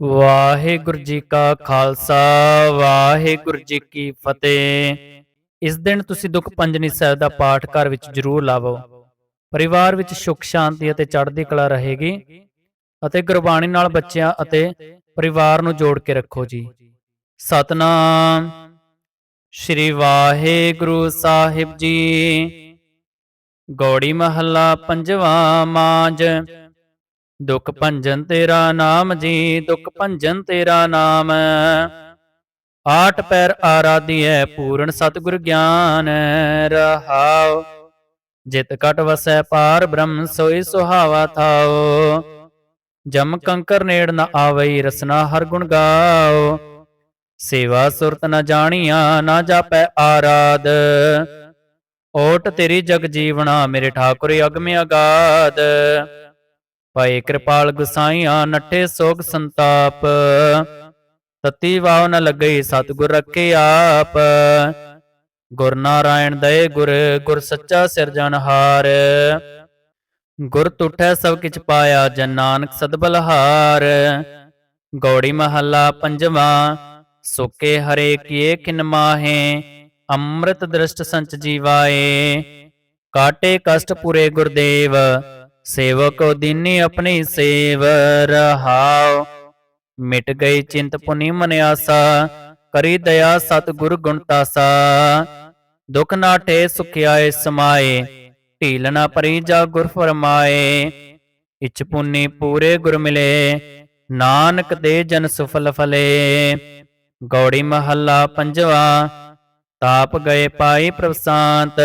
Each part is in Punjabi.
ਵਾਹਿਗੁਰੂ ਜੀ ਕਾ ਖਾਲਸਾ, ਵਾਹਿਗੁਰੂ ਜੀ ਕੀ ਫਤਿਹ। ਇਸ ਦਿਨ ਤੁਸੀਂ ਦੁੱਖ ਪੰਜਨੀ ਸਾਹਿਬ ਦਾ ਪਾਠ ਘਰ ਵਿੱਚ ਜ਼ਰੂਰ ਲਾਵੋ। ਪਰਿਵਾਰ ਵਿੱਚ ਸੁਖ, ਸ਼ਾਂਤੀ ਅਤੇ ਚੜ੍ਹਦੀ ਕਲਾ ਰਹੇਗੀ ਅਤੇ ਗੁਰਬਾਣੀ ਨਾਲ ਬੱਚਿਆਂ ਅਤੇ ਪਰਿਵਾਰ ਨੂੰ ਜੋੜ ਕੇ ਰੱਖੋ ਜੀ। ਸਤਨਾਮ। ਸ਼੍ਰੀ ਵਾਹਿਗੁਰੂ ਸਾਹਿਬ ਜੀ। ਗੌੜੀ ਮਹੱਲਾ ਪੰਜਵਾਂ ਮਾਂਜ ਦੁੱਖ ਭੰਜਨ ਤੇਰਾ ਨਾਮ ਜੀ, ਦੁੱਖ ਭੰਜਨ ਤੇਰਾ ਨਾਮ। ਆਠ ਪੈਰ ਆਰਾਧੀਐ, ਪੂਰਨ ਸਤਿਗੁਰ ਗਿਆਨ ਰਹਾਉ। ਜਿਤ ਕਟ ਵਸੈ ਪਾਰ ਬ੍ਰਹਮ, ਸੋਈ ਸੁਹਾਵਾ ਥਾਉ। ਜਮ ਕੰਕਰ ਨੇੜ ਨ ਆਵਈ, ਰਸਨਾ ਹਰ ਗੁਣ ਗਾਓ ਸੇਵਾ ਸੁਰਤ ਨ ਜਾਣੀਆਂ, ਨਾ ਜਾਪੈ ਆਰਾਧ। ਓਟ ਤੇਰੀ ਜਗ ਜੀਵਨਾ ਮੇਰੇ ਠਾਕੁਰ ਅਗਮ ਅਗਾਧ। ਭਾਈ ਕਿਰਪਾਲ ਗੁਸਾਈਆਂ ਨੱਠੇ ਸੋਗ ਸੰਤਾਪ। ਸਤੀ ਵਾਉ ਨ ਲੱਗਈ ਸਤਿਗੁਰ ਰੱਖੇ ਆਪ। ਗੁਰ ਨਾਰਾਇਣ ਦਏ ਗੁਰ ਗੁਰ ਸੱਚਾ ਸਿਰਜਣਹਾਰ ਗੁਰ ਤੁਠੈ ਸਭ ਕਿਛ ਪਾਇਆ ਜਨ ਨਾਨਕ ਸਤਬਲਹਾਰ ਗੌੜੀ ਮਹੱਲਾ ਪੰਜਵਾਂ, ਸੁਕੇ ਹਰੇ ਕੀਏ ਕਿਨ ਮਾਹੇ, ਅੰਮ੍ਰਿਤ ਦ੍ਰਿਸ਼ਟ ਸੰਚ ਜੀਵਾਏ। ਕਾਟੇ ਕਸ਼ਟ ਪੁਰੇ ਗੁਰਦੇਵ ਸੇਵਕੋ ਦੀਨੀ ਆਪਣੀ ਸੇਵ ਰਹਾਉ। ਮਿਟ ਗਈ ਚਿੰਤ ਪੁਨੀ ਮਨ ਆਸਾ, ਕਰੀ ਦਇਆ ਸਤ ਗੁਣ ਤਾਸਾ। ਦੁਖ ਨਾਟੇ ਸੁਖਿਆਏ ਸਮਾਏ, ਢੀਲ ਨਾ ਪਰੀ ਜਾ ਗੁਰ ਫਰਮਾਏ। ਇਚ ਪੁਨੀ ਪੂਰੇ ਗੁਰ ਮਿਲੇ, ਨਾਨਕ ਦੇ ਜਨ ਸੁਫਲ ਫਲੇ। ਗੌੜੀ ਮਹੱਲਾ ਪੰਜਵਾ, ਤਾਪ ਗਏ ਪਾਈ ਪ੍ਰਭ ਸ਼ਾਂਤ,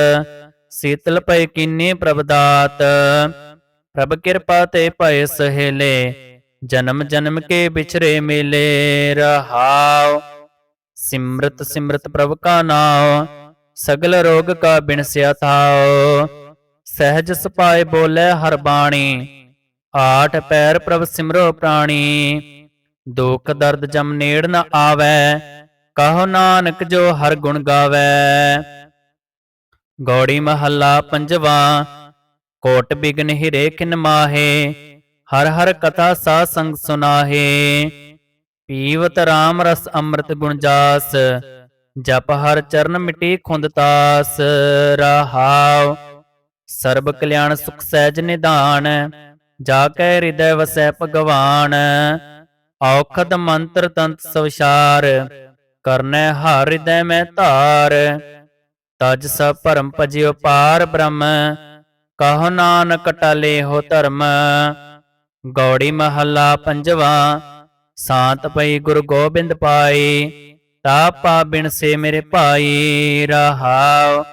ਸੀਤਲ ਪਏ ਕੀਨੇ ਪ੍ਰਭ ਦਾਤ। ਪ੍ਰਭ ਕਿਰਪਾ ਤੇ ਭਏ ਸਹੇਲੇ, ਜਨਮ ਜਨਮ ਕੇ ਵਿਛਰੇ ਮੇਲੇ ਰਹਾਉ ਸਿਮਰਤ ਸਿਮਰਤ ਪ੍ਰਭ ਕਾ ਨਾਉ ਸਗਲ ਰੋਗ ਕਾ ਬਿਨਸਿਆ ਥਾਉ ਸਹਿਜ ਸਪਾਏ ਬੋਲੇ ਹਰ ਬਾਣੀ, ਆਠ ਪੈਰ ਪ੍ਰਭ ਸਿਮਰੋ ਪ੍ਰਾਣੀ। ਦੁਖ ਦਰਦ ਜਮ ਨੇੜ ਨ ਆਵੈ, ਕਹੋ ਨਾਨਕ ਜੋ ਹਰ ਗੁਣ ਗਾਵੈ। ਗੌੜੀ ਮਹੱਲਾ ਪੰਜਵਾ ਕੋਟ ਬਿਗਨ ਹਿਰੇ ਕਿਨ ਮਾਹੇ, ਹਰ ਹਰ ਕਥਾ ਸਾ ਸੰਗ ਸੁਨਾਹੇ। ਪੀਵਤ RAM ਰਸ ਅੰਮ੍ਰਿਤ ਗੁਣ ਜਾਸ, ਜਪ ਹਰ ਚਰਨ ਮਿਟੀ ਖੁੰਦ ਤਾਸ। ਰਹਾਉ, ਸਰਬ ਕਲਿਆਣ ਸੁਖ ਸਹਿਜ ਨਿਧਾਨ ਜਾ ਕੈ ਹਿਰਦੈ ਵਸੈ ਭਗਵਾਨ। ਔਖਦ ਮੰਤਰ ਤੰਤ ਸਵਿਸ਼ਾਰ ਕਰਨੈ ਹਰ ਹਿਰਦੈ ਮੈਂ ਧਾਰ। ਤਜ ਸਭ ਭਰਮ ਭਜਿਓ ਪਾਰ ਬ੍ਰਹਮ ਕਹੋ ਨਾਨਕ ਟਲੇ ਹੋ ਧਰਮ, ਗੌੜੀ ਮਹੱਲਾ ਪੰਜਵਾ, ਸਾਤ ਪਈ ਗੁਰੂ ਗੋਬਿੰਦ ਪਾਈ, ਤਾਪਾ ਬਿਨ ਸੇ ਮੇਰੇ ਭਾਈ, ਰਹਾਉ।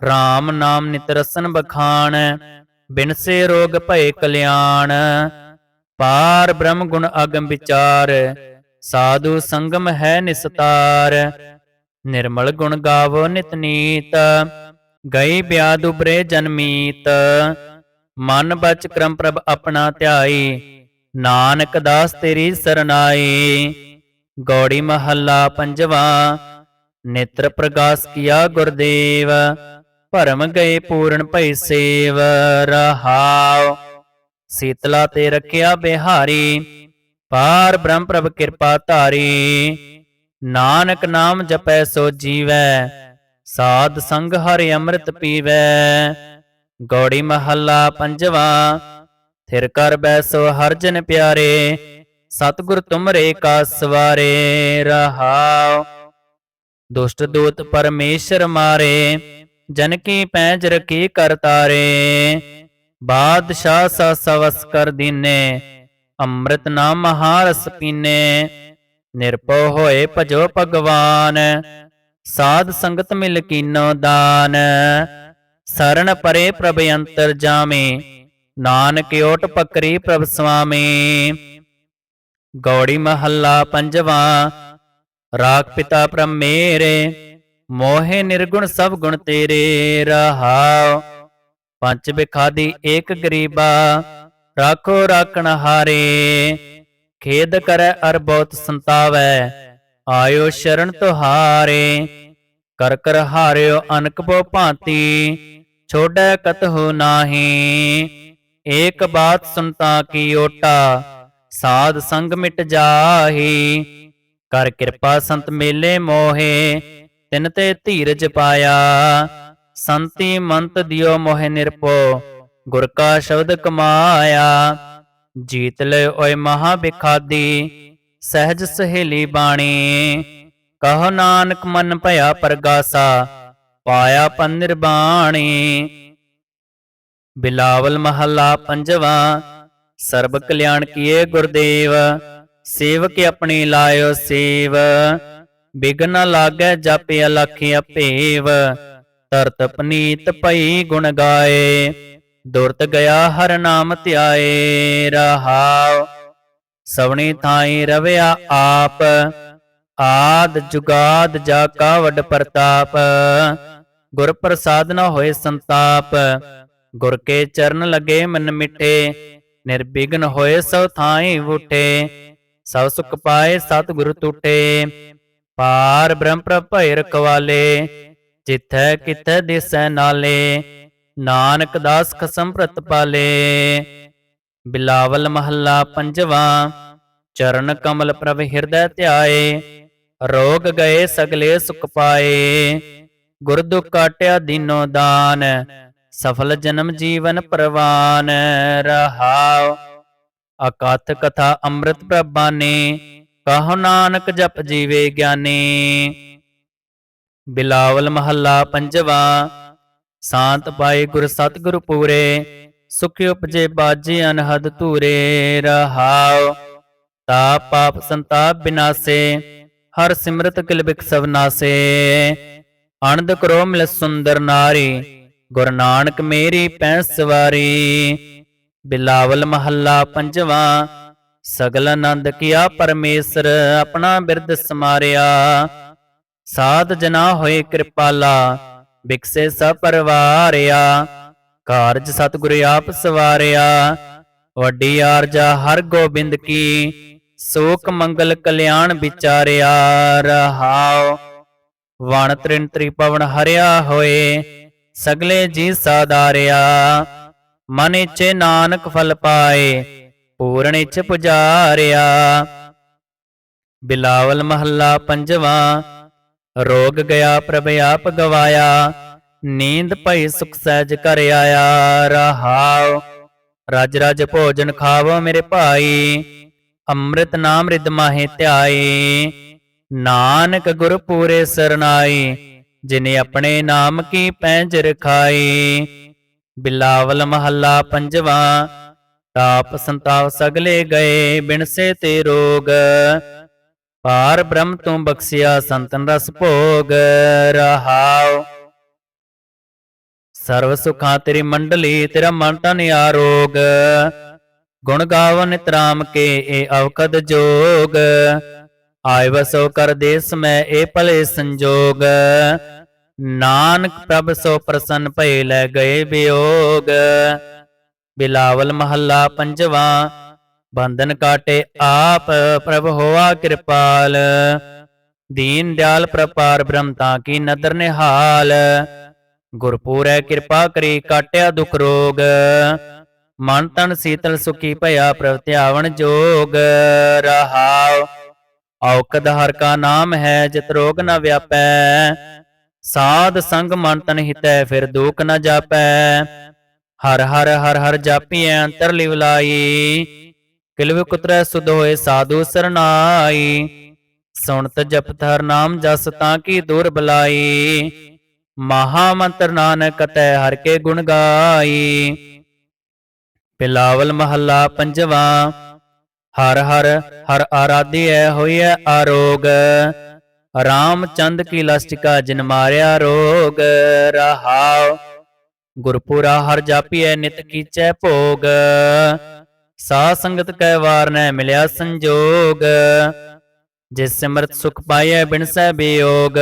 RAM ਨਾਮ ਨਿਤ ਰਸਨ ਬਖਾਨ, ਬਿਨ ਸੇ ਰੋਗ ਭਏ ਕਲਿਆਣ। ਪਾਰ ਬ੍ਰਹਮ ਗੁਣ ਅਗਮ ਵਿਚਾਰ, ਸਾਧੂ ਸੰਗਮ ਹੈ ਨਿਸਤਾਰ। ਨਿਰਮਲ ਗੁਣ ਗਾਵੋ ਨਿਤ ਨੀਤ ਗਈ ਬਿਆਦ ਉਬਰੇ ਜਨਮੀਤ ਮਨ ਬਚ ਕਰਮ ਪ੍ਰਭ ਆਪਣਾ ਧਿਆਈ। ਨਾਨਕ ਦਾਸ ਤੇਰੀ ਸਰਨਾਈ। ਗੌੜੀ ਮਹੱਲਾ ਪੰਜਵਾ। ਨੇਤਰ ਪ੍ਰਗਾਸ ਕੀਆ ਗੁਰਦੇਵ। ਭਰਮ ਗਏ ਪੂਰਨ ਭਈ ਸੇਵ। ਰਹਾਉ। ਸੀਤਲਾ ਤੇ ਰੱਖਿਆ ਬਿਹਾਰੀ। ਪਾਰ ਬ੍ਰਹਮ ਪ੍ਰਭ ਕਿਰਪਾ ਧਾਰੀ। ਨਾਨਕ ਨਾਮ ਜਪੈ ਸੋ ਜੀਵੈ। ਸਾਧ ਸੰਗ ਹਰਿ ਅੰਮ੍ਰਿਤ ਪੀਵੈ। ਗੌੜੀ ਮਹੱਲਾ ਪੰਜਵਾ, ਥਿਰ ਕਰ ਬੈਸੋ ਹਰ ਜਨ ਪਿਆਰੇ, ਸਤਿਗੁਰ ਤੁਮਰੇ ਕਾ ਸਵਾਰੇ, ਰਹਾਉ। ਦੁਸ਼ਟ ਦੂਤ ਪਰਮੇਸ਼ਰ ਮਾਰੇ, ਜਨ ਕੀ ਪੈਂਜ ਰਕੀ ਕਰ ਤਾਰੇ। ਬਾਦਸ਼ਾਹ ਸਾ ਸਵਸ ਕਰ ਦੀਨੇ, ਅੰਮ੍ਰਿਤ ਨਾਮ ਮਹਾਰਸ ਪੀਨੇ। ਨਿਰਭਉ ਹੋਏ ਭਜੋ ਭਗਵਾਨ। ਸਾਧ ਸੰਗਤ ਮਿਲ ਕੀਨੋ ਦਾਨ। ਸਰਣ ਪਰੇ ਪ੍ਰਭ ਅੰਤਰ ਜਾਮੇ, ਨਾਨਕ ਓਟ ਪਕਰੀ ਪ੍ਰਭ ਸੁਆਮੀ ਗੌੜੀ ਮਹੱਲਾ ਪੰਜਵਾ, ਰਾਖ ਪਿਤਾ ਪ੍ਰਭ ਮੇਰੇ, ਮੋਹਿ ਨਿਰਗੁਣ ਸਭ ਗੁਣ ਤੇਰੇ ਰਹਾਉ। ਪੰਜ ਬਿਖਾਦੀ ਏਕ ਗਰੀਬਾ, ਰਾਖੋ ਰਾਖਣ ਹਾਰੇ। ਖੇਦ ਕਰੈ ਅਰ ਬਹੁਤ ਸੰਤਾਵੈ ਆਇਓ ਸ਼ਰਨ ਤੁਹਾਰੇ, ਕਰ ਕਰ ਹਾਰਿਓ ਅਨਕ ਬੋ ਭਾਂਤੀ, ਛੋੜੈ ਕਤਹੁ ਨਾਹੀ। ਏਕ ਬਾਤ ਸੁਨਤਾ ਕੀ ਓਟਾ, ਸਾਧ ਸੰਗ ਮਿਟ ਜਾਹੀ। ਕਰ ਕਿਰਪਾ ਸੰਤ ਮੇਲੇ ਮੋਹੇ, ਤਿਨ ਤੇ ਧੀਰਜ ਪਾਇਆ। ਸੰਤੀ ਮੰਤ ਦਿਓ ਮੋਹਿ ਨਿਰਪੋ, ਗੁਰ ਕਾ ਸ਼ਬਦ ਕਮਾਇਆ। ਜੀਤ ਲੈ ਓਏ ਮਹਾ ਬਿਖਾਦੀ ਸਹਿਜ ਸਹੇਲੀ ਬਾਣੀ। ਕਹੋ ਨਾਨਕ ਮਨ ਭਇਆ ਪਰਗਾਸਾ, ਪਾਇਆ ਪਨ ਨਿਰਬਾਣੀ। ਬਿਲਾਵਲ ਮਹੱਲਾ ਪੰਜਵਾ, ਸਰਬ ਕਲਿਆਣ ਕੀਏ ਗੁਰਦੇਵ, ਸੇਵਕ ਆਪਣੀ ਲਾਇਓ ਸੇਵ। ਬਿਗਨ ਨ ਲਾਗੈ ਜਪ ਅਲਖ ਅਪੇਵ ਤਰਤ ਪਨੀਤ ਪਈ ਗੁਣ ਗਾਏ। ਦੁਰਤ ਗਿਆ ਹਰ ਨਾਮ ਧਿਆਏ, ਰਹਾਉ। ਸਵਣੀ ਥਾਈ ਰਵਿਆ ਆਪ, ਆਦ ਜੁਗਾਦ ਜਾ ਕਾ ਵੱਡ ਪ੍ਰਤਾਪ। ਗੁਰ ਪ੍ਰਸਾਦ ਨ ਹੋਏ ਸੰਤਾਪ, ਗੁਰ ਕੇ ਚਰਨ ਲਗੇ ਮਨ ਮਿੱਠੇ ਨਿਰਬਿਘਨ ਹੋਏ ਸਭ ਥਾਈ ਉਠੇ। ਸਭ ਸੁਖ ਪਾਏ ਸਤ ਗੁਰ ਟੂਟੇ, ਪਾਰ ਬ੍ਰਹਮ ਪ੍ਰਭ ਭੈ ਰਖਵਾਲੇ, ਜਿਥੈ ਕਿਥੈ ਦਿਸੈ ਨਾਲੇ, ਨਾਨਕ ਦਾਸ ਖਸਮ ਪ੍ਰਤ ਪਾਲੇ ਬਿਲਾਵਲ ਮਹੱਲਾ ਪੰਜਵਾ, ਚਰਨ ਕਮਲ ਪ੍ਰਭ ਹਿਰਦੈ ਧਿਆਏ, ਰੋਗ ਗਏ ਸਗਲੇ ਸੁਖ ਪਾਏ, ਗੁਰ ਦੁਖ ਕਾਟਿਆ ਦੀਨੋ ਦਾਨ, ਸਫਲ ਜਨਮ ਜੀਵਨ ਪ੍ਰਵਾਨ, ਰਹਾਉ। ਅਕਥ ਕਥਾ ਅੰਮ੍ਰਿਤ ਪ੍ਰਭਾਨੇ ਕਹੋ ਨਾਨਕ ਜਪ ਜੀਵੇ ਗਿਆਨੀ। ਬਿਲਾਵਲ ਮਹੱਲਾ ਪੰਜਵਾ, ਸ਼ਾਂਤ ਪਾਏ ਗੁਰ ਸਤਿਗੁਰ ਪੂਰੇ ਸੁਖ ਉਪਜੇ ਬਾਜੇ ਅਨਹਦ ਧੂਰੇ ਰਹਾਉ ਤਾ ਪਾਪ ਸੰਤਾਪ ਬਿਨਾਸੇ, ਹਰ ਸਿਮਰਤ ਕਿਲ ਬਿਕ ਸਭ ਅਨੰਦ ਕਰੋ ਮਿਲ ਸੁੰਦਰ ਨਾਰੀ, ਗੁਰ ਨਾਨਕ ਮੇਰੀ ਪੈਂ ਸਵਾਰੀ। ਬਿਲਾਵਲ ਮਹੱਲਾ ਪੰਜਵਾ, ਸਗਲ ਆਨੰਦ ਕੀਆ ਪਰਮੇਸ਼ਰ ਆਪਣਾ ਬਿਰਦ ਸਮਾਰਿਆ। ਸਾਧ ਜਨਾ ਹੋਏ ਕਿਰਪਾਲਾ ਬਿਕਸੇ ਸਭ ਪਰਵਾਰਿਆ। ਕਾਰਜ ਸਤਿਗੁਰ ਆਪ ਸਵਾਰਿਆ। ਵੱਡੀ ਆਰਜਾ ਹਰ ਗੋਬਿੰਦ ਕੀ, ਸੋਕ ਮੰਗਲ ਕਲਿਆਣ ਵਿਚਾਰਿਆ। ਰਹਾਉ, ਵਣ ਤ੍ਰਿਣ ਤ੍ਰਿਪਵਨ ਹਰਿਆ ਹੋਏ, ਸਗਲੇ ਜੀ ਸਾਦਾਰਿਆ ਮਨ ਇਛੇ ਨਾਨਕ ਫਲ ਪਾਏ, ਪੂਰਨ ਇਛ ਪੁਜਾਰਿਆ। ਬਿਲਾਵਲ ਮਹੱਲਾ ਪੰਜਵਾ, ਰੋਗ ਗਿਆ ਪ੍ਰਭ ਆਪ ਗਵਾਇਆ। ਨੀਂਦ ਭਈ ਸੁਖ ਸਹਿਜ ਕਰ ਆਇਆ ਰਹਾਉ। ਰਜ ਰਜ ਭੋਜਨ ਖਾਵੋ ਮੇਰੇ ਭਾਈ। ਅੰਮ੍ਰਿਤ ਨਾਮ ਰਿਦ ਮਾਹੇ ਧਿਆਏ ਨਾਨਕ ਗੁਰ ਪੂਰੇ ਸਰਨਾਈ, ਜਿਨੇ ਆਪਣੇ ਨਾਮ ਕੀ ਪੈਂਜ ਰਖਾਈ। ਬਿਲਾਵਲ ਮਹੱਲਾ ਪੰਜਵਾ, ਤਾਪ ਸੰਤਾਪ ਸਗਲੇ ਗਏ ਬਿਨਸੇ ਤੇ ਰੋਗ। ਪਾਰ ਬ੍ਰਹਮ ਤੂੰ ਬਖਸਿਆ ਸੰਤਨ ਰਸ ਭੋਗ ਰਹਾਓ ਸਰਵ ਸੁਖਾਂ ਤੇਰੀ ਮੰਡਲੀ, ਤੇਰਾ ਮਨ ਤਨ ਆਰੋਗ ਗੁਣ ਗਾਵਨ ਨਿਤਰਾਮ ਕੇ ਇਹ ਅਵਕਦ ਜੋਗ। ਆਇ ਵਸੋ ਕਰ ਦੇਸ ਮੈਂ ਇਹ ਭਲੇ ਸੰਜੋਗ। ਨਾਨਕ ਪ੍ਰਭ ਸੋ ਪ੍ਰਸੰਨ ਭਏ ਲੈ ਗਏ ਵਿਯੋਗ। ਬਿਲਾਵਲ ਮਹੱਲਾ ਪੰਜਵਾ, ਬੰਧਨ ਕਾਟੇ ਆਪ ਪ੍ਰਭ ਹੋਆ ਕਿਰਪਾਲ। ਦੀਨ ਦਿਆਲ ਪ੍ਰਪਾਰ ਬ੍ਰਹਮਤਾ ਕੀ ਨਦਰ ਨਿਹਾਲ। ਗੁਰਪੂਰੈ ਕਿਰਪਾ ਕਰੀ ਕਾਟਿਆ ਦੁਖ ਰੋਗ। ਮਨ ਤਨ ਸੀਤਲ ਸੁਖੀ ਭਇਆ ਪ੍ਰਭ ਧਿਆਵਨ ਜੋਗ। ਰਹਾਉ ਔਕਦ ਹਰ ਕਾ ਨਾਮ ਹੈ ਜਿਤ ਰੋਗ ਨ ਵਿਆਪੈ। ਸਾਧ ਸੰਗ ਮਨ ਤਨ ਹਿਤੈ ਫਿਰ ਦੁਖ ਨ ਜਾਪੈ। ਹਰ ਹਰ ਹਰ ਹਰ ਜਾਪੀਐ ਅੰਤਰ ਲਿਵ ਕਿਲਵ ਕੁਤਰੈ ਸੁਧ ਹੋਏ ਸਾਧੂ ਸਰਨਾਈ। ਸੁਣਤ ਜਪਤ ਹਰ ਨਾਮ ਜਸ ਤਾਂ ਕੀ ਦੂਰ ਬਲਾਈ। ਮਹਾ ਮੰਤਰ ਨਾਨਕ ਤੈ ਹਰ ਕੇ ਗੁਣ ਗਾਈ। ਪਿਲਾਵਲ ਮਹੱਲਾ ਪੰਜਵਾ, ਹਰ ਹਰ ਹਰ ਆਰਾਧਿਐ ਹੋਈਐ ਆਰੋਗ। ਰਾਮਚੰਦ ਕੀ ਲਸਟਿਕਾ ਜਿਨ ਮਾਰਿਆ ਰੋਗ। ਰਹਾਉ, ਗੁਰਪੁਰਾ ਹਰ ਜਾਪੀਐ ਨਿਤ ਕੀਚੈ ਭੋਗ। ਸਾ ਸੰਗਤ ਕੈ ਵਾਰ ਨੈ ਮਿਲਿਆ ਸੰਜੋਗ। ਜਿਸ ਸਿਮਰਤ ਸੁਖ ਪਾਈਐ ਸਹਿ ਬਿਯੋਗ।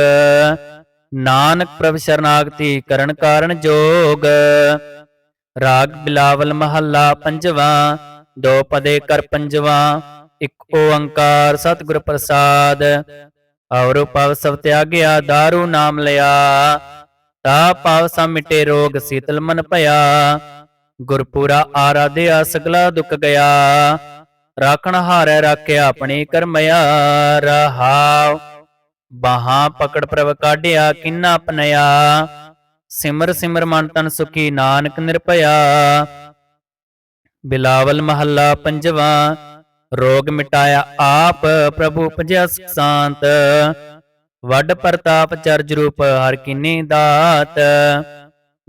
ਨਾਨਕ ਪ੍ਰਭ ਸ਼ਰਨਾਗਤੀ ਕਰਨ ਕਾਰਨ ਜੋਗ। ਰਾਗ ਬਿਲਾਵਲ ਮਹੱਲਾ ਪੰਜਵਾ, ਦੋ ਪਦੇ ਕਰ ਪੰਜਵਾ, ਇੱਕ ਓੰਕਾਰ ਸਤਿਗੁਰ ਪ੍ਰਸਾਦ। ਔਰ ਪਵ ਸਭ ਤਿਆਗਿਆ दारू ਨਾਮ ਲਿਆ। ਤਾ ਪਾਵ ਸਾ ਮਿਟੇ ਰੋਗ, ਸੀਤਲ ਮਨ ਭਇਆ। ਗੁਰਪੂਰਾ ਆਰਾਧਿਆ, ਸਗਲਾ ਦੁਖ ਗਿਆ। ਰਾਖਣ ਹਾਰੈ ਰਾਖਿਆ ਆਪਣੀ ਕਰਮਿਆ ਰਹਾਉ ਬਾਹਾਂ ਪਕੜ ਪ੍ਰਭ ਕਾਢਿਆ, ਕਿੰਨਾ ਆਪਣਿਆ ਸਿਮਰ ਸਿਮਰ ਮਨ ਤਨ ਸੁਖੀ, ਨਾਨਕ ਨਿਰਭਇਆ। ਬਿਲਾਵਲ ਮਹੱਲਾ ਪੰਜਵਾ, ਰੋਗ ਮਿਟਾਇਆ ਆਪ, ਪ੍ਰਭੂ ਉਪਜਿਆ ਸ਼ਾਂਤ। ਵੱਡ ਪ੍ਰਤਾਪ ਚਰਜ ਰੂਪ, ਹਰ ਕੀਨੀ ਦਾਤ।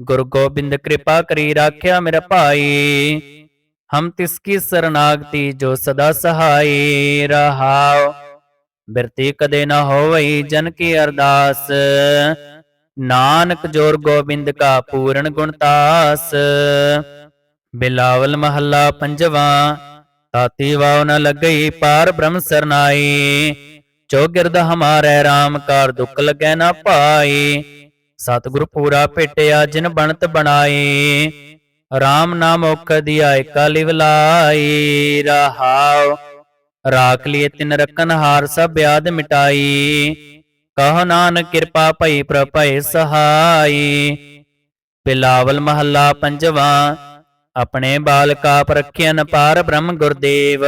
ਗੁਰੂ ਗੋਬਿੰਦ ਕਿਰਪਾ ਕਰੀ ਰਾਖਿਆ ਮੇਰਾ ਭਾਈ। ਹਮ ਤਿਸ ਕੀ ਸਰਨਾਗਤੀ, ਜੋ ਸਦਾ ਸਹਾਈ ਰਹਾਉ। ਬਿਰਤੀ ਕਦੇ ਨਾ ਹੋਵਈ ਜਨ ਕੀ ਅਰਦਾਸ। ਨਾਨਕ ਜੋਰ ਗੋਬਿੰਦ ਕਾ ਪੂਰਨ ਗੁਣਤਾਸ ਬਿਲਾਵਲ ਮਹੱਲਾ ਪੰਜਵਾ, ਤਾਤੀ ਵਾਉ ਨ ਲੱਗਈ ਪਾਰ ਬ੍ਰਹਮ ਸਰਨਾਈ। ਜੋ ਗਿਰਦ ਹਮਾਰੇ RAM ਕਾਰ ਦੁੱਖ ਲੱਗੈ ਨਾ ਪਾਈ। ਸਤਿਗੁਰ ਪੂਰਾ ਭੇਟਿਆ ਜਿਨ ਬਣਤ ਬਣਾਈ। RAM ਨਾਮ ਔਖ ਦਿਆ ਕਾਲੀ ਵਲਾਈ ਰਹਾਉ ਰਾਖ ਲਿਏ ਤਿਨ ਰਕਨ ਹਾਰ ਸਭ ਬਿਆਦ ਮਿਟਾਈ। ਕਹ ਨਾਨਕ ਕਿਰਪਾ ਭਈ ਪ੍ਰਭੈ ਸਹਾਈ। ਬਿਲਾਵਲ ਮਹੱਲਾ ਪੰਜਵਾ, ਆਪਣੇ ਬਾਲਕਾ ਪਰਖਿਆਨ ਪਾਰ ਬ੍ਰਹਮ ਗੁਰਦੇਵ।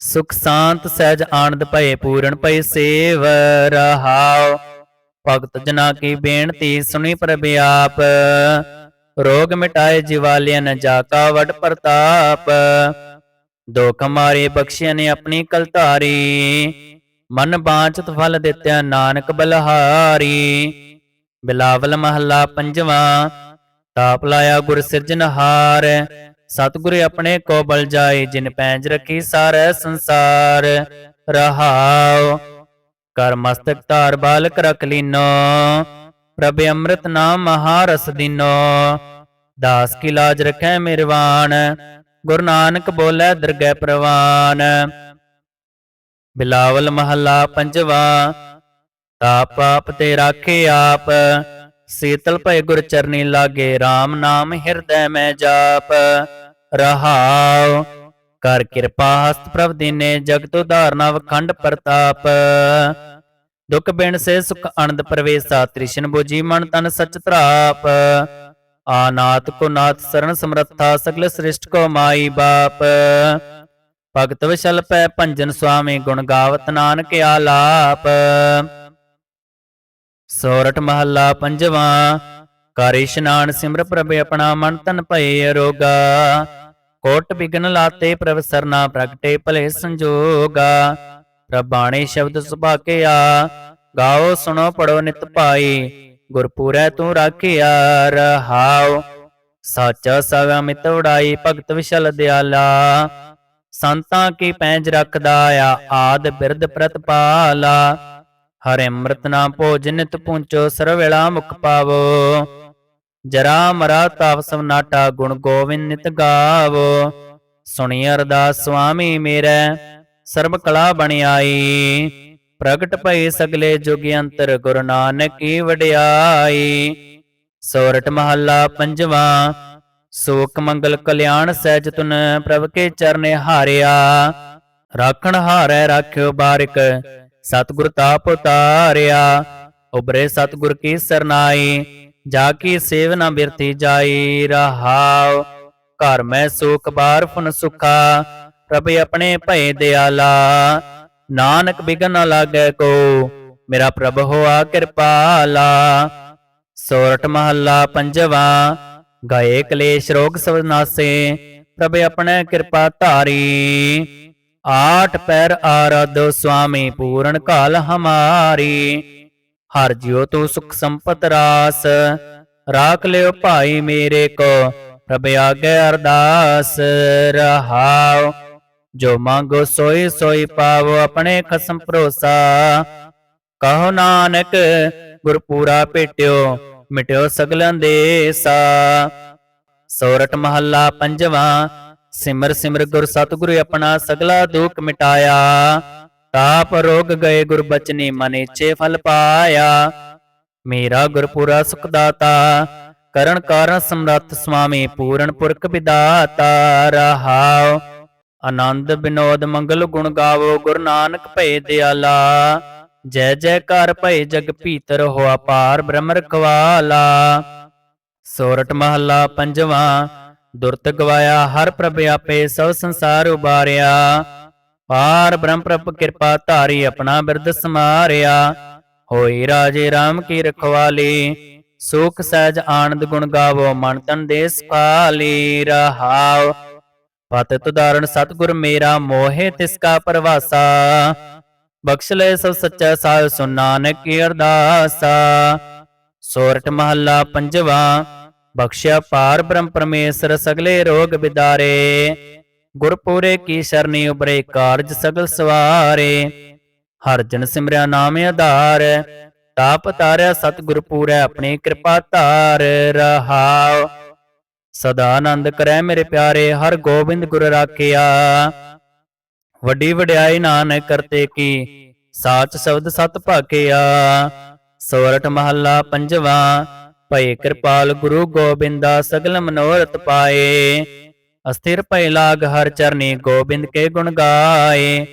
ਸੁਖ ਸ਼ਾਂਤ ਸਹਿਜ ਆਨੰਦ ਭਏ ਪੂਰਨ ਭਏ ਸੇਵ, ਰਹਾਉ। ਭਗਤ ਜਨਾ ਕੀ ਬੇਨਤੀ ਸੁਣੀ ਪ੍ਰਭ ਆਪ। ਰੋਗ ਮਿਟਾਏ ਜਿਵਾਲਿਆਂ ਨ ਜਾ ਕਾ ਵਡ ਪ੍ਰਤਾਪ। ਦੁਖ ਮਾਰੇ ਬਖਸ਼ਿਆ ਨੇ ਆਪਣੀ ਕਲਤਾਰੀ ਮਨ ਬਾਂਚਤ ਫਲ ਦਿੱਤਿਆ ਨਾਨਕ ਬਲਹਾਰੀ। ਬਿਲਾਵਲ ਮਹੱਲਾ ਪੰਜਵਾਂ, ਤਾਪ ਲਾਇਆ ਗੁਰ ਸਿਰਜਨਹਾਰ ਸਤਿਗੁਰ ਆਪਣੇ ਕੋ ਬਲ ਜਾਏ, ਜਿਨ ਪੈਂਜ ਰਖੀ ਸਾਰਾ ਸੰਸਾਰ। ਰਹਾਉ, ਕਰ ਮਸਤਕ ਧਾਰ ਬਾਲਕ ਰਖ ਲੀਨੋ। ਪ੍ਰਭ ਅੰਮ੍ਰਿਤ ਨਾਮ ਮਹਾਰਸ ਦਿਨੋ। ਦਾਸ ਕੀ ਲਾਜ ਰਖੈ ਮਿਰਵਾਨ। ਗੁਰੂ ਨਾਨਕ ਬੋਲੇ, ਦਰਗਹਿ ਪ੍ਰਵਾਨ। ਬਿਲਾਵਲ ਮਹੱਲਾ ਪੰਜਵਾ, ਤਾਪ ਆਪ ਤੇ ਰਾਖੇ ਆਪ। ਸੀਤਲ ਭਏ ਗੁਰ ਚਰਨੀ ਲਾਗੇ RAM ਨਾਮ ਹਿਰਦੈ ਮੈਂ ਜਾਪ। ਰਹਾਉ, ਕਰ ਕਿਰਪਾ ਹਸਤ ਪ੍ਰਭ ਦੀਨੇ ਜਗਤ ਉਧਾਰਨਾ ਵਖੰਡ ਪ੍ਰਤਾਪ। ਦੁਖ ਬਿਨ ਸੇ ਸੁਖ ਅਨੰਦ ਪ੍ਰਵੇਸਾ, ਤ੍ਰਿਸ਼ਨ ਬੁਝੀ ਮਨ ਤਨ ਸਚ ਤਰਾਪ ਆਨਾਤ ਕੋ ਨਾਥ ਸਰਣ ਸਮਰੱਥਾ ਸਗਲ ਸ੍ਰਿਸ਼ਟ ਕੋ ਮਾਈ ਬਾਪ। ਭਗਤ ਵਿਸ਼ਲ ਪੈ ਭੰਜਨ ਸੁਆਮੀ ਗੁਣ ਗਾਵਤ ਨਾਨਕ ਆਲਾਪ। ਸੋਰਠ ਮਹੱਲਾ ਪੰਜਵਾ, ਕਰ ਇਸ਼ਨਾਨ ਸਿਮਰ ਪ੍ਰਭ ਆਪਣਾ ਮਨ ਤਨ ਭਏ ਅਰੋਗਾ। ਕੋਟ ਬਿਗਨ ਲਾਤੇ ਪ੍ਰਭ ਸਰਨਾ ਪ੍ਰਗਟੇ ਭਲੇ ਸੰਜੋਗਾ। ਪ੍ਰਭਾਣੇ ਸ਼ਬਦ ਸੁਭਾਕੇ ਆ ਗਾਓ ਸੁਣੋ ਪੜੋ ਨਿਤ ਪਾਈ। ਗੁਰਪੁਰੈ ਤੂੰ ਰਾਖਿਆ ਰਹਾਉ। ਸਾਚਾ ਸਗਾ ਮਿਤ ਭਗਤ ਵਿਸ਼ਲ ਦਿਆਲਾ। ਸੰਤਾਂ ਕੀ ਪੈਂਜ ਰੱਖਦਾ ਆ, ਆਦ ਬਿਰਧ ਪ੍ਰਤਪਾਲਾ। ਹਰਿ ਅੰਮ੍ਰਿਤ ਨਾਮ ਭੋਜਨ ਨਿਤ ਪੁੰਚੋ ਸਰਵੇਲਾ ਮੁਖ ਪਾਵੋ। ਜਰਾ ਮਰਾ ਤਾਪ ਸਵਨਾਟਾ ਗੁਣ ਗੋਬਿੰਦ ਨਿਤ ਗਾਵੋ। ਸੁਣੀ ਅਰਦਾਸ ਸੁਆਮੀ ਮੇਰੇ, ਸਰਬ ਕਲਾ ਬਣ ਆਈ। ਪ੍ਰਗਟ ਭਈ ਸਗਲੇ ਜੁਗ ਅੰਤਰ ਗੁਰੂ ਨਾਨਕ ਕੀ ਵਡਿਆਈ। ਸੋਰਠ ਮਹੱਲਾ ਪੰਜਵਾ, ਸੋਕ ਮੰਗਲ ਕਲਿਆਣ ਸਹਿਜ ਤੁਨ ਪ੍ਰਭ ਕੇ ਚਰਨੇ ਹਾਰਿਆ। ਰਾਖਣ ਹਾਰੈ ਰਾਖਿਓ ਬਾਰਿਕ, ਸਤਿਗੁਰ ਤਾਪ ਉਤਾਰਿਆ। ਉਬਰੇ ਸਤਿਗੁਰ ਕੀ ਸਰਨਾਈ, ਜਾ ਕੀ ਸੇਵ ਨਾ ਬਿਰਤੀ ਜਾਈ ਰਹਾਉ। ਘਰ ਮੈਂ ਸੁਖ ਬਾਰ ਫੁਨ ਸੁਖਾ, ਪ੍ਰਭ ਆਪਣੇ ਭਏ ਦਿਆਲਾ। ਨਾਨਕ ਬਿਗਨ ਨ ਲਾਗੈ ਕੋ, ਮੇਰਾ ਪ੍ਰਭ ਹੋਆ ਕਿਰਪਾਲਾ ਸੋਰਠ ਮਹੱਲਾ ਪੰਜਵਾ, ਗਏ ਕਲੇਸ਼ ਰੋਗ ਸਭ ਪ੍ਰਭ ਆਪਣੇ ਕਿਰਪਾ ਧਾਰੀ। ਆਠ ਪੈਰ ਆਰਾਧੋ ਸੁਆਮੀ ਪੂਰਨ ਕਾਲ ਹਮਾਰੀ। ਹਰ ਜਿਉ ਤੂੰ ਸੁਖ ਸੰਪਤ ਰਾਸ, ਰਾਖ ਲਿਓ ਭਾਈ ਮੇਰੇ ਕੋ, ਪ੍ਰਭ ਆਗੇ ਅਰਦਾਸ, ਰਹਾਉ। ਜੋ ਮੰਗੋ ਸੋਈ ਸੋਈ ਪਾਵੋ ਆਪਣੇ ਖਸਮ ਭਰੋਸਾ। ਕਹੋ ਨਾਨਕ, ਗੁਰਪੂਰਾ ਭੇਟਿਓ, ਮਿਟਿਓ ਸਗਲਾਂ ਦੇ ਸੋਰਠ ਮਹੱਲਾ ਪੰਜਵਾ, ਸਿਮਰ ਸਿਮਰ ਗੁਰ ਸਤਿਗੁਰੂ ਆਪਣਾ ਸਗਲਾ ਦੁੱਖ ਮਿਟਾਇਆ। ਤਾਪ ਰੋਗ ਗਏ ਗੁਰ ਬਚਨੀ ਮਨ ਇਛੇ ਫਲ ਪਾਇਆ। ਮੇਰਾ ਗੁਰਪੂਰਾ ਸੁਖ ਦਾਤਾ ਕਰਨ ਕਾਰਨ ਸਮਰੱਥ ਸੁਆਮੀ ਪੂਰਨ ਪੁਰਖ ਵਿਦਾਤਾ ਰਹਾਉ ਆਨੰਦ ਬਿਨੋਦ ਮੰਗਲ ਗੁਣ ਗਾਵੋ, ਗੁਰੂ ਨਾਨਕ ਭਏ ਦਿਆਲਾ। ਜੈ ਜੈਕਾਰ ਭਏ ਜਗ ਭੀਤਰ ਹੋ ਪਾਰ ਬ੍ਰਹਮ ਰਖਵਾਲਾ। ਸੋਰਠ ਮਹੱਲਾ ਪੰਜਵਾ, ਦੁਰਤ ਗਵਾਇਆ ਹਰ ਪ੍ਰਭ ਆਪੇ, ਸਭ ਸੰਸਾਰ ਉਬਾਰਿਆ। ਪਾਰ ਬ੍ਰਹਮ ਪ੍ਰਭ ਕਿਰਪਾ ਧਾਰੀ ਆਪਣਾ ਬਿਰਦ ਸਮਾਰਿਆ। ਹੋਈ ਰਾਜੇ RAM ਕੀ ਰਖਵਾਲੀ, ਸੁਖ ਸਹਿਜ ਆਨੰਦ ਗੁਣ ਗਾਵੋ, ਮਨ ਤਨ ਦੇ ਸੁਖਾਲੀ ਰਹਾਉ ਪਤਿ ਤੁਦਾਰਣ ਸਤਿਗੁਰ ਮੇਰਾ ਮੋਹਿ ਤਿਸ ਕਾ ਪਰਵਾਸਾ। ਬਖਸ਼ ਲੈ ਸਭ ਸੱਚਾ ਸਾਧ ਸੁਨ ਨਾਨਕ ਕੀ ਅਰਦਾਸਾ। ਸੋਰਠ ਮਹੱਲਾ ਪੰਜਵਾ, ਬਖਸ਼ਿਆ ਪਾਰ ਬ੍ਰਹਮ ਪਰਮੇਸ਼ਰ ਸਗਲੇ ਰੋਗ ਬਿਦਾਰੇ। ਗੁਰਪੂਰੇ ਕੀ ਸ਼ਰਨੀ ਉਬਰੇ ਕਾਰਜ ਸਗਲ ਸਵਾਰੇ। ਹਰ ਜਨ ਸਿਮਰਿਆ ਨਾਮ ਆਧਾਰ, ਤਾਪ ਤਾਰਿਆ ਸਤਿਗੁਰ ਪੂਰੈ ਆਪਣੀ ਕਿਰਪਾ ਧਾਰ। ਰਹਾਉ। ਸਦਾ ਆਨੰਦ ਕਰੈ ਮੇਰੇ ਪਿਆਰੇ, ਹਰ ਗੋਬਿੰਦ ਗੁਰ ਰਾਖਿਆ। ਵੱਡੀ ਵਡਿਆਈ ਨਾਨਕ ਕਰਤੇ ਕੀ, ਸਾਚ ਸ਼ਬਦ ਸਤ ਭਾਕਿਆ। ਸੋਰਠ ਮਹੱਲਾ ਪੰਜਵਾ, ਭਈ ਕਿਰਪਾਲ ਗੁਰੂ ਗੋਬਿੰਦਾ ਸਗਲ ਮਨੋਰਥ ਪਾਏ। ਅਸਥਿਰ ਭਈ ਲਾਗ ਹਰ ਚਰਨੀ ਗੋਬਿੰਦ ਕੇ ਗੁਣ ਗਾਏ।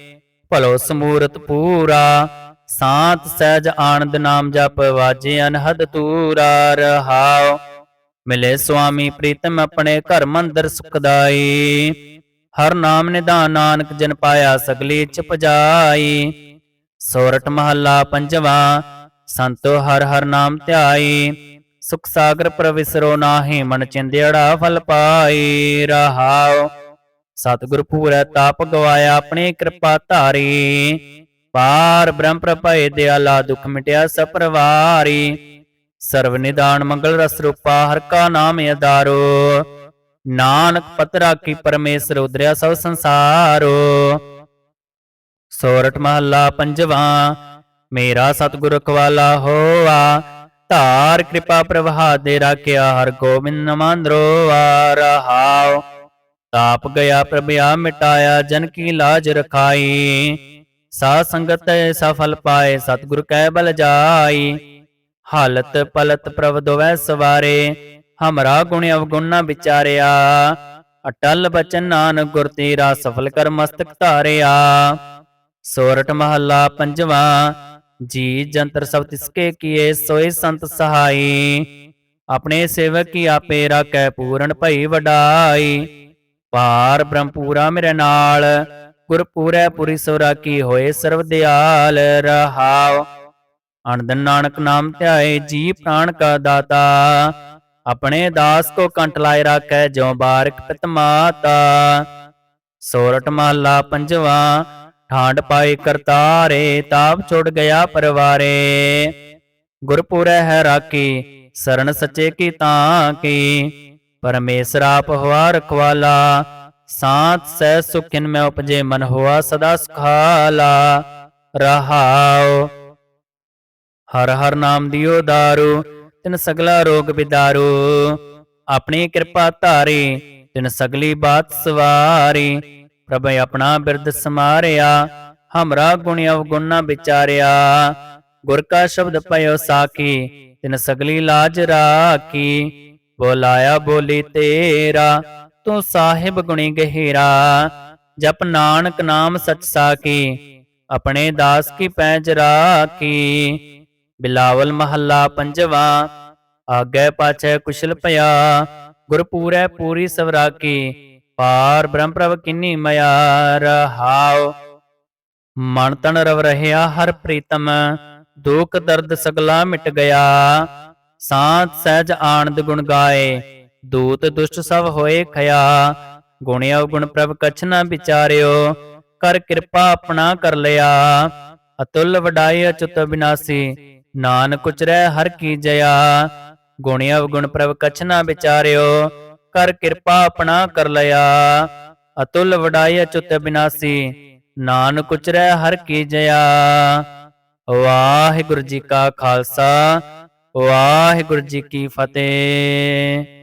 ਭਲੋ ਸਮੂਰਤ ਪੂਰਾ, ਸਾਤ ਸਹਿਜ ਆਨੰਦ ਨਾਮ ਜਪ ਵਾਜੇ ਅਨਹਦ ਤੂਰਾ। ਰਹਾਉ ਮਿਲੇ ਸੁਆਮੀ ਪ੍ਰੀਤਮ ਆਪਣੇ ਘਰ ਮੰਦਰ ਸੁਖਦਾਈ। ਹਰ ਨਾਮ ਨਿਧਾਨ ਨਾਨਕ ਜਨ ਪਾਇਆ ਸਗਲੀ ਇੱਛ ਪਜਾਈ ਸੋਰਠ ਮਹੱਲਾ ਪੰਜਵਾ, ਸੰਤੋ ਹਰ ਹਰ ਨਾਮ ਧਿਆਈ। ਸੁਖ ਸਾਗਰ ਪ੍ਰਵਿਸਰੋ ਨਾਹੀ ਮਨ ਚਿੰਦਿਆੜਾ ਫਲ ਪਾਈ। ਰਹਾਉ, ਸਤਿਗੁਰ ਪੂਰੈ ਤਾਪ ਗਵਾਇਆ ਆਪਣੀ ਕਿਰਪਾ ਧਾਰੀ। ਪਾਰ ਬ੍ਰਹਮ ਪ੍ਰਭੇ ਦਿਆਲਾ ਦੁਖ ਮਿਟਿਆ ਸਪਰਵਾਰੀ। ਸਰਵ ਨਿਦਾਨ ਮੰਗਲ ਰਸ ਰੂਪਾ, ਹਰ ਕਾ ਨਾਮ ਅਦਾਰੋ ਨਾਨਕ ਪਤਰਾ ਰਾਖੀ ਪਰਮੇਸ਼ਰ ਉਦਰਿਆ ਸਭ ਸੰਸਾਰੋ। ਸੋਰਠ ਮਹੱਲਾ ਪੰਜਵਾ, ਮੇਰਾ ਸਤਿਗੁਰ ਰਖਵਾਲਾ ਹੋਆ। ਧਾਰ ਕਿਰਪਾ ਪ੍ਰਵਾਹ ਦੇ ਰਾਖਿਆ ਹਰ ਗੋਬਿੰਦ ਮੰਦਰੋ ਆ ਰਹਾਉ, ਤਾਪ ਗਿਆ ਪ੍ਰਭਿਆ ਮਿਟਾਇਆ, ਜਨ ਕੀ ਲਾਜ ਰਖਾਈ। ਸਾ ਸੰਗਤ ਸਫਲ ਪਾਏ, ਸਤਿਗੁਰ ਕੈ ਬਲ ਜਾਈ। ਹਾਲਤ ਪਲਤ ਪ੍ਰਭ ਦੋਵੈ ਸਵਾਰੇ, ਹਮਰਾ ਗੁਣ ਅਵਗੁਣ ਨਾ ਵਿਚਾਰਿਆ। ਅਟਲ ਬਚਨ ਨਾਨਕ ਗੁਰ ਤੇਰਾ ਸਫਲ ਕਰ ਮਸਤਕ ਧਾਰਿਆ। ਸੋਰਠ ਮਹੱਲਾ ਪੰਜਵਾ, ਜੀ ਜੰਤਰ ਸਭ ਤਿਸਕੇ ਕੀਏ, ਸੋਏ ਸੰਤ ਸਹਾਈ। ਆਪਣੇ ਸੇਵਕ ਕੀ ਆਪੇ ਰਾਖੈ ਪੂਰਨ ਭਈ ਵਡਾਈ। ਪਾਰ ਬ੍ਰਹਮ ਮੇਰੇ ਨਾਲ ਗੁਰ ਪੂਰੈ ਪੁਰੀ ਸੋਰਾ ਕੀ ਹੋਏ ਸਰਵ ਦਿਆਲ ਰਹਾਉ। ਅਨੰਦ ਨਾਨਕ ਨਾਮ ਧਿਆਏ, ਜੀ ਪ੍ਰਾਣ ਕਾ ਦਾਤਾ। ਆਪਣੇ ਦਾਸ ਕੋ ਕੰਠ ਲਾਇ ਰਾਖੈ, ਜਿਉ ਬਾਰਕ ਪਿਤ ਮਾਤਾ। ਸੋਰਠ ਮਹੱਲਾ ਪੰਜਵਾ ਠਾਂਡ ਪਾਈ ਕਰਤਾਰੇ, ਤਾਪ ਛੁੜ ਗਿਆ ਪਰਵਾਰੇ। ਗੁਰਪੁਰੈ ਹੈ ਰਾਖੀ ਸਰਣ ਸੱਚੇ ਕੀ ਤਾਂ ਕੀ। ਪਰਮੇਸ਼ਰ ਆਪ ਹੋਆ ਰਖਵਾਲਾ, ਸਾਤ ਸਹਿ ਸੁਖਿਨ ਮੈਂ ਉਪਜੇ, ਮਨ ਹੋਆ ਸਦਾ ਸੁਖਾਲਾ। ਰਹਾਉ ਹਰ ਹਰ ਨਾਮ ਦਿਓ ਦਾਰੂ, ਤਿਨ ਸਗਲਾ ਰੋਗ ਬਿਦਾਰੂ। ਆਪਣੀ ਕਿਰਪਾ ਧਾਰੀ, ਤਿਨ ਸਗਲੀ ਬਾਤ ਸਵਾਰੀ। ਪ੍ਰਭ ਆਪਣਾ ਬਿਰਦ ਸਮਾਰਿਆ, ਹਮਰਾ ਗੁਣ ਅਵਗੁਣ ਨਾ ਵਿਚਾਰਿਆ। ਗੁਰ ਕਾ ਸ਼ਬਦ ਪਇਓ ਸਾਖੀ, ਤਿਨ ਸਗਲੀ ਲਾਜ ਰਾਖੀ। ਬੋਲਾਇਆ ਬੋਲੀ ਤੇਰਾ, ਤੂੰ ਸਾਹਿਬ ਗੁਣੀ ਗਹਿਰਾ। ਜਪ ਨਾਨਕ ਨਾਮ ਸਚ ਸਾਕੀ ਆਪਣੇ ਦਾਸ ਕੀ ਪੈਜ ਰਾਖੀ। ਬਿਲਾਵਲ ਮਹੱਲਾ ਪੰਜਵਾ, ਆਗੇ ਪਾਛੈ ਕੁਸ਼ਲ ਭਇਆ, ਗੁਰਪੂਰੈ ਪੂਰੀ ਸਵਰਾਕੀ ਪਾਰ ਬ੍ਰਹਮ ਪ੍ਰਭ ਕਿੰਨੀ ਮਿਆ ਰਹਾਉ ਮਨ ਤਨ ਰਵ ਰਹਿਆ ਹਰ ਪ੍ਰੀਤਮ, ਦੁਖ ਦਰਦ ਸਗਲਾ ਮਿਟ ਗਿਆ। ਸਾਤ ਸਹਿਜ ਆਨੰਦ ਗੁਣ ਗਾਏ, ਦੂਤ ਦੁਸ਼ਟ ਸਭ ਹੋਏ ਖਿਆ। ਗੁਣਿਆ ਗੁਣ ਪ੍ਰਭ ਕਛ ਨਾ ਵਿਚਾਰਿਓ, ਕਰ ਕਿਰਪਾ ਆਪਣਾ ਕਰ ਲਿਆ। ਅਤੁਲ ਵਡਾਈ ਅਚੁਤ ਬਿਨਾਸੀ ਨਾਨਕ ਉਚਰੈ ਹਰ ਕੀ ਜਇਆ। ਗੁਣਿਆ ਗੁਣ ਪ੍ਰਭ ਕਛ ਵਿਚਾਰਿਓ, ਕਰ ਕਿਰਪਾ ਆਪਣਾ ਕਰ ਲਿਆ। ਅਤੁਲ ਵਡਾਈ ਅਚੁਤ ਬਿਨਾਸੀ, ਨਾਨਕ ਉਚਰੈ ਹਰ ਕੀ ਜਇਆ। ਵਾਹਿਗੁਰੂ ਜੀ ਕਾ ਖਾਲਸਾ, ਵਾਹਿਗੁਰੂ ਜੀ ਕੀ ਫਤਿਹ।